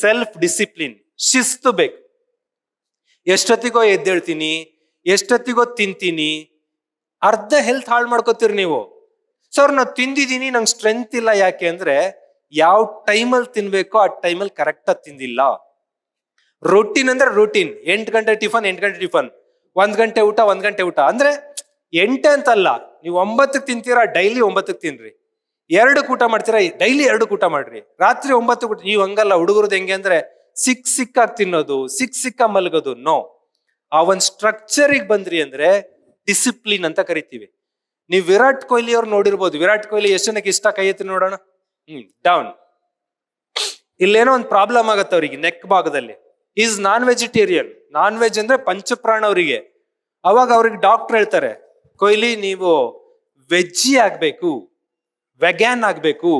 Self discipline ಶಿಸ್ತು ಬೇಕು. ಎಷ್ಟೊತ್ತಿಗೋ ಎದ್ದೇಳ್ತೀನಿ, ಎಷ್ಟೊತ್ತಿಗೋ ತಿಂತೀನಿ, ಅರ್ಧ ಹೆಲ್ತ್ ಹಾಳು ಮಾಡ್ಕೋತೀರಿ ನೀವು. ಸರ್ ನಾವು ತಿಂದಿದ್ದೀನಿ, ನಂಗೆ ಸ್ಟ್ರೆಂತ್ ಇಲ್ಲ ಯಾಕೆ ಅಂದ್ರೆ, ಯಾವ ಟೈಮಲ್ಲಿ ತಿನ್ಬೇಕೋ ಆ ಟೈಮಲ್ಲಿ ಕರೆಕ್ಟಾಗಿ ತಿಂದಿಲ್ಲ. ರೊಟೀನ್ ಅಂದ್ರೆ ರೂಟೀನ್ ಎಂಟು ಗಂಟೆ ಟಿಫನ್, ಎಂಟು ಗಂಟೆ ಟಿಫನ್. ಒಂದ್ ಗಂಟೆ ಊಟ, ಒಂದ್ ಗಂಟೆ ಊಟ. ಅಂದ್ರೆ, ಎಂಟೆ ಅಂತಲ್ಲ, ನೀವು ಒಂಬತ್ತಕ್ಕೆ ತಿಂತೀರಾ, ಡೈಲಿ ಒಂಬತ್ತಕ್ಕೆ ತಿನ್ರಿ. ಎರಡಕ್ಕೆ ಊಟ ಮಾಡ್ತೀರಾ? ಡೈಲಿ ಎರಡು ಊಟ ಮಾಡ್ರಿ. ರಾತ್ರಿ ಒಂಬತ್ತು ಕೂಟ ನೀವು ಹಂಗಲ್ಲ ಹುಡುಗರದ್ದು ಹೆಂಗೆ ಅಂದ್ರೆ ಸಿಕ್ ಸಿಕ್ಕಾಗಿ ತಿನ್ನೋದು, ಸಿಕ್ ಸಿಕ್ಕ ಮಲಗೋದು ನೋ ಆ ಒಂದು ಸ್ಟ್ರಕ್ಚರಿಗೆ ಬಂದ್ರಿ ಅಂದ್ರೆ ಡಿಸಿಪ್ಲಿನ್ ಅಂತ ಕರಿತೀವಿ. ನೀವು ವಿರಾಟ್ ಕೊಹ್ಲಿ ಅವ್ರು ನೋಡಿರ್ಬೋದು. ವಿರಾಟ್ ಕೊಹ್ಲಿ ಎಷ್ಟು ಜನಕ್ಕೆ ಇಷ್ಟ? ಕೈ ಎತ್ತಿ ನೋಡೋಣ. ಹ್ಮ್ ಡೌನ್ ಇಲ್ಲೇನೋ ಒಂದು ಪ್ರಾಬ್ಲಮ್ ಆಗತ್ತೆ ಅವರಿಗೆ ನೆಕ್ ಭಾಗದಲ್ಲಿ. Is non vegetarian non veg ಅಂದ್ರೆ ಪಂಚಪ್ರಾಣ ಅವರಿಗೆ. ಅವಾಗ ಅವ್ರಿಗೆ ಡಾಕ್ಟರ್ ಹೇಳ್ತಾರೆ, ಕೊಹ್ಲಿ, ನೀವು ವೆಜ್ಜಿ ಆಗ್ಬೇಕು. ವೆಗ್ಯಾನ್ ಆಗಬೇಕು.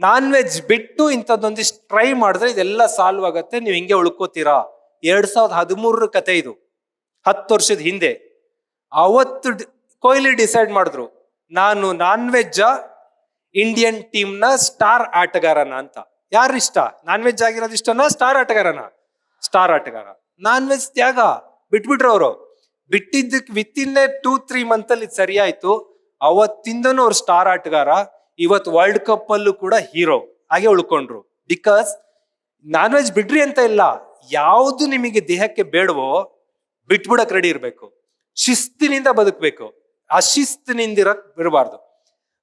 ನಾನ್ ವೆಜ್ ಬಿಟ್ಟು ಇಂಥದ್ದೊಂದಿಷ್ಟು ಟ್ರೈ ಮಾಡಿದ್ರೆ ಇದೆಲ್ಲ ಸಾಲ್ವ್ ಆಗತ್ತೆ. ನೀವು ಹಿಂಗೆ ಉಳ್ಕೋತೀರಾ? ಎರಡ್ ಸಾವಿರದ ಹದಿಮೂರರ ಕತೆ ಇದು. ಹತ್ತು ವರ್ಷದ ಹಿಂದೆ. ಅವತ್ತು ಕೊಹ್ಲಿ ಡಿಸೈಡ್ ಮಾಡಿದ್ರು, ನಾನು ನಾನ್ ವೆಜ್ಜ ಇಂಡಿಯನ್ ಟೀಮ್ನ ಸ್ಟಾರ್ ಆಟಗಾರನ ಅಂತ. ಯಾರು ಇಷ್ಟ? ನಾನ್ ವೆಜ್ ಆಗಿರೋದು ಇಷ್ಟನ ಸ್ಟಾರ್ ಆಟಗಾರನ? ಸ್ಟಾರ್ ಆಟಗಾರ. ನಾನ್ ವೆಜ್ ತ್ಯಾಗ? ಬಿಟ್ಬಿಟ್ರು ಅವರು. ಬಿಟ್ಟಿದ್ದಕ್ಕೆ within a two three month ಅಲ್ಲಿ ಸರಿಯಾಯಿತು. ಅವತ್ತಿಂದನೂ ಅವ್ರು ಸ್ಟಾರ್ ಆಟಗಾರ. ಇವತ್ತು ವರ್ಲ್ಡ್ ಕಪ್ ಅಲ್ಲೂ ಕೂಡ ಹೀರೋ ಹಾಗೆ ಉಳ್ಕೊಂಡ್ರು. ಬಿಕಾಸ್ ನಾನ್ ವೆಜ್ ಬಿಡ್ರಿ ಅಂತ ಇಲ್ಲ. ಯಾವುದು ನಿಮಗೆ ದೇಹಕ್ಕೆ ಬೇಡವೋ ಬಿಟ್ಬಿಡಕ್ ರೆಡಿ ಇರಬೇಕು. ಶಿಸ್ತಿನಿಂದ ಬದುಕಬೇಕು. ಅಶಿಸ್ತಿನಿಂದಿರಕ್ ಬಿಡಬಾರ್ದು